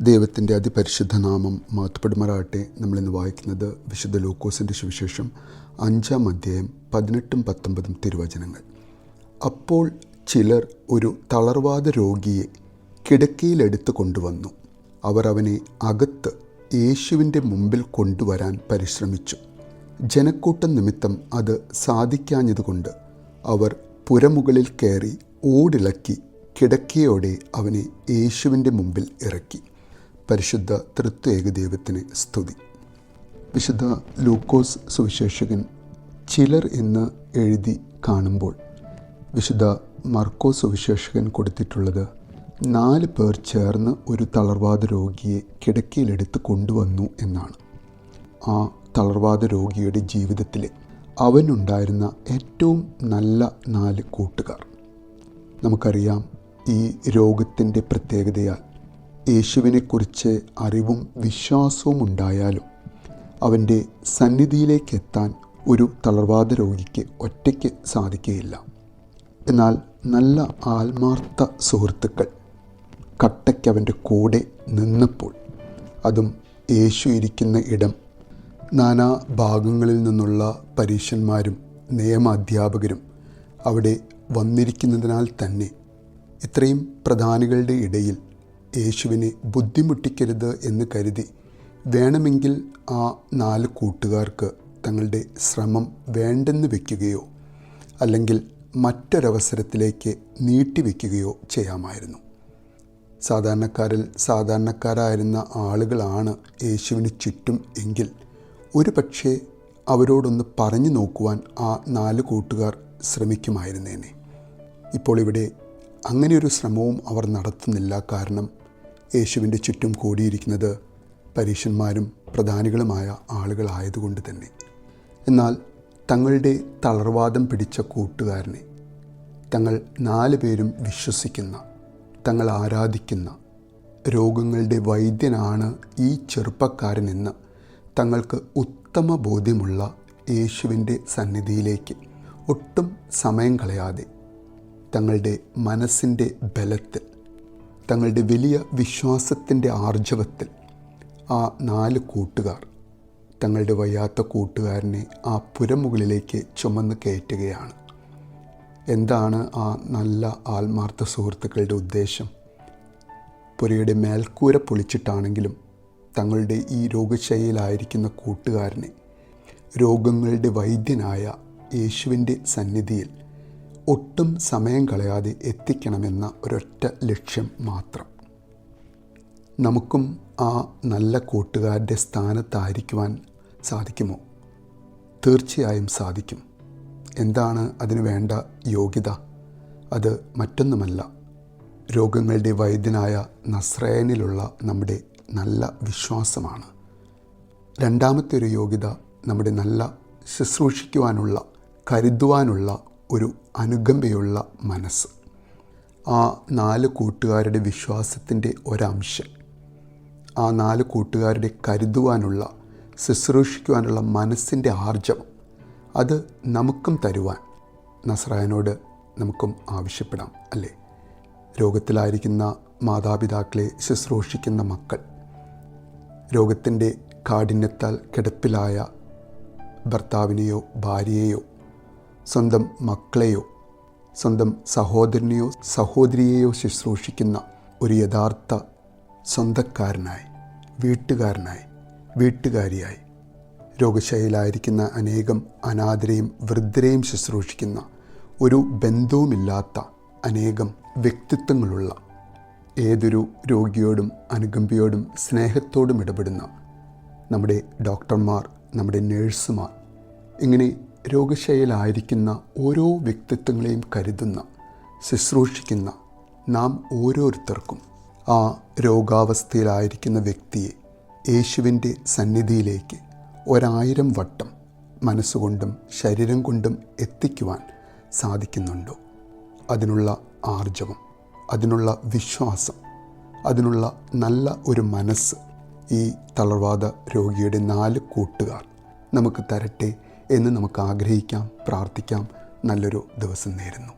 ദൈവത്തിന്റെ അതിപരിശുദ്ധ നാമം മാത്തപ്പെടുമാറാകട്ടെ നമ്മളിന്ന് വായിക്കുന്നത് വിശുദ്ധ ലൂക്കോസിന്റെ സുവിശേഷം അഞ്ചാം അധ്യായം പതിനെട്ടും പത്തൊമ്പതും തിരുവചനങ്ങൾ. അപ്പോൾ ചിലർ ഒരു തളർവാദ രോഗിയെ കിടക്കയിലെടുത്ത് കൊണ്ടുവന്നു. അവർ അവനെ അകത്ത് യേശുവിന്റെ മുമ്പിൽ കൊണ്ടുവരാൻ പരിശ്രമിച്ചു. ജനക്കൂട്ടം നിമിത്തം അത് സാധിക്കാഞ്ഞതുകൊണ്ട് അവർ പുരമുകളിൽ കയറി ഓടിളക്കി കിടക്കയോടെ അവനെ യേശുവിന്റെ മുമ്പിൽ ഇറക്കി. പരിശുദ്ധ തൃത്വേക ദൈവത്തിന് സ്തുതി. വിശുദ്ധ ലൂക്കോസ് സുവിശേഷകൻ ചിലർ എന്ന് എഴുതി കാണുമ്പോൾ വിശുദ്ധ മർക്കോസ് സുവിശേഷകൻ കൊടുത്തിട്ടുള്ളത് നാല് പേർ ചേർന്ന് ഒരു തളർവാദ രോഗിയെ കിടക്കയിലെടുത്ത് കൊണ്ടുവന്നു എന്നാണ്. ആ തളർവാദ രോഗിയുടെ ജീവിതത്തിലെ അവനുണ്ടായിരുന്ന ഏറ്റവും നല്ല നാല് കൂട്ടുകാർ. നമുക്കറിയാം ഈ രോഗത്തിന്റെ പ്രത്യേകതയാൽ യേശുവിനെക്കുറിച്ച് അറിവും വിശ്വാസവും ഉണ്ടായാലും അവന്റെ സന്നിധിയിലേക്ക് എത്താൻ ഒരു തളർവാദ രോഗിക്ക് ഒറ്റയ്ക്ക് സാധിക്കുകയില്ല. എന്നാൽ നല്ല ആത്മാർത്ഥ സുഹൃത്തുക്കൾ കട്ടയ്ക്ക് അവന്റെ കൂടെ നിന്നപ്പോൾ അതും യേശു ഇരിക്കുന്ന ഇടം നാനാ ഭാഗങ്ങളിൽ നിന്നുള്ള പരീക്ഷന്മാരും നിയമാധ്യാപകരും അവിടെ വന്നിരിക്കുന്നതിനാൽ തന്നെ ഇത്രയും പ്രധാനികളുടെ ഇടയിൽ യേശുവിനെ ബുദ്ധിമുട്ടിക്കരുത് എന്ന് കരുതി വേണമെങ്കിൽ ആ നാല് കൂട്ടുകാർക്ക് തങ്ങളുടെ ശ്രമം വേണ്ടെന്ന് വയ്ക്കുകയോ അല്ലെങ്കിൽ മറ്റൊരവസരത്തിലേക്ക് നീട്ടിവെക്കുകയോ ചെയ്യാമായിരുന്നു. സാധാരണക്കാരിൽ സാധാരണക്കാരായിരുന്ന ആളുകളാണ് യേശുവിന് ചുറ്റും എങ്കിൽ ഒരു പക്ഷേ അവരോടൊന്ന് പറഞ്ഞു നോക്കുവാൻ ആ നാല് കൂട്ടുകാർ ശ്രമിക്കുമായിരുന്നേനെ. ഇപ്പോൾ ഇവിടെ അങ്ങനെയൊരു ശ്രമവും അവർ നടത്തുന്നില്ല. കാരണം യേശുവിന്റെ ചുറ്റും കൂടിയിരിക്കുന്നത് പരീക്ഷന്മാരും പ്രധാനികളുമായ ആളുകളായതുകൊണ്ട് തന്നെ. എന്നാൽ തങ്ങളുടെ തളർവാദം പിടിച്ച കൂട്ടുകാരനെ തങ്ങൾ നാല് പേരും വിശ്വസിക്കുന്ന തങ്ങൾ ആരാധിക്കുന്ന രോഗങ്ങളുടെ വൈദ്യനാണ് ഈ ചെറുപ്പക്കാരനെന്ന് തങ്ങൾക്ക് ഉത്തമ ബോധ്യമുള്ള യേശുവിന്റെ സന്നിധിയിലേക്ക് ഒട്ടും സമയം കളയാതെ തങ്ങളുടെ മനസ്സിന്റെ ബലത്തിൽ തങ്ങളുടെ വലിയ വിശ്വാസത്തിന്റെ ആർജവത്തിൽ ആ നാല് കൂട്ടുകാർ തങ്ങളുടെ വയ്യാത്ത കൂട്ടുകാരനെ ആ പുരമുകളിലേക്ക് ചുമന്ന് കയറ്റുകയാണ്. എന്താണ് ആ നല്ല ആത്മാർത്ഥ സുഹൃത്തുക്കളുടെ ഉദ്ദേശം? പുരയുടെ മേൽക്കൂര പൊളിച്ചിട്ടാണെങ്കിലും തങ്ങളുടെ ഈ രോഗശൈലിയിലായിരിക്കുന്ന കൂട്ടുകാരനെ രോഗങ്ങളുടെ വൈദ്യനായ യേശുവിന്റെ സന്നിധിയിൽ ഒട്ടും സമയം കളയാതെ എത്തിക്കണമെന്ന ഒരൊറ്റ ലക്ഷ്യം മാത്രം. നമുക്കും ആ നല്ല കൂട്ടുകാരുടെ സ്ഥാനത്തായിരിക്കുവാൻ സാധിക്കുമോ? തീർച്ചയായും സാധിക്കും. എന്താണ് അതിന് വേണ്ട യോഗ്യത? അത് മറ്റൊന്നുമല്ല. രോഗങ്ങളുടെ വൈദ്യനായ നസ്രയനിലുള്ള നമ്മുടെ നല്ല വിശ്വാസമാണ്. രണ്ടാമത്തെ ഒരു യോഗ്യത നമ്മുടെ നല്ല ശുശ്രൂഷിക്കുവാനുള്ള കരുതുവാനുള്ള ഒരു അനുകമ്പയുള്ള മനസ്സ്. ആ നാല് കൂട്ടുകാരുടെ വിശ്വാസത്തിന്റെ ഒരംശം. ആ നാല് കൂട്ടുകാരുടെ കരുതുവാനുള്ള ശുശ്രൂഷിക്കുവാനുള്ള മനസ്സിന്റെ ആർജവം. അത് നമുക്കും തരുവാൻ നസ്രായനോട് നമുക്കും ആവശ്യപ്പെടാം അല്ലേ? രോഗത്തിലായിരിക്കുന്ന മാതാപിതാക്കളെ ശുശ്രൂഷിക്കുന്ന മക്കൾ. രോഗത്തിന്റെ കാഠിന്യത്താൽ കിടപ്പിലായ ഭർത്താവിനെയോ ഭാര്യയെയോ സ്വന്തം മക്കളെയോ സ്വന്തം സഹോദരനെയോ സഹോദരിയെയോ ശുശ്രൂഷിക്കുന്ന ഒരു യഥാർത്ഥ സ്വന്തക്കാരനായി വീട്ടുകാരനായി വീട്ടുകാരിയായി രോഗശൈലായിരിക്കുന്ന അനേകം അനാഥരെയും വൃദ്ധരെയും ശുശ്രൂഷിക്കുന്ന ഒരു ബന്ധവുമില്ലാത്ത അനേകം വ്യക്തിത്വങ്ങളുള്ള ഏതൊരു രോഗിയോടും അനുകമ്പയോടും സ്നേഹത്തോടും ഇടപെടുന്ന നമ്മുടെ ഡോക്ടർമാർ നമ്മുടെ നേഴ്സുമാർ ഇങ്ങനെ രോഗശൈലായിരിക്കുന്ന ഓരോ വ്യക്തിത്വങ്ങളെയും കരുതുന്ന ശുശ്രൂഷിക്കുന്ന നാം ഓരോരുത്തർക്കും ആ രോഗാവസ്ഥയിലായിരിക്കുന്ന വ്യക്തിയെ യേശുവിന്റെ സന്നിധിയിലേക്ക് ഒരായിരം വട്ടം മനസ്സുകൊണ്ടും ശരീരം കൊണ്ടും എത്തിക്കുവാൻ സാധിക്കുന്നുണ്ടോ? അതിനുള്ള ആർജവം അതിനുള്ള വിശ്വാസം അതിനുള്ള നല്ല ഒരു മനസ്സ് ഈ തളർവാദ രോഗിയുടെ നാല് കൂട്ടുകാർ നമുക്ക് തരട്ടെ. എന്ന് നമുക്ക് ആഗ്രഹിക്കാം പ്രാർത്ഥിക്കാം. നല്ലൊരു ദിവസം നേരുന്നു.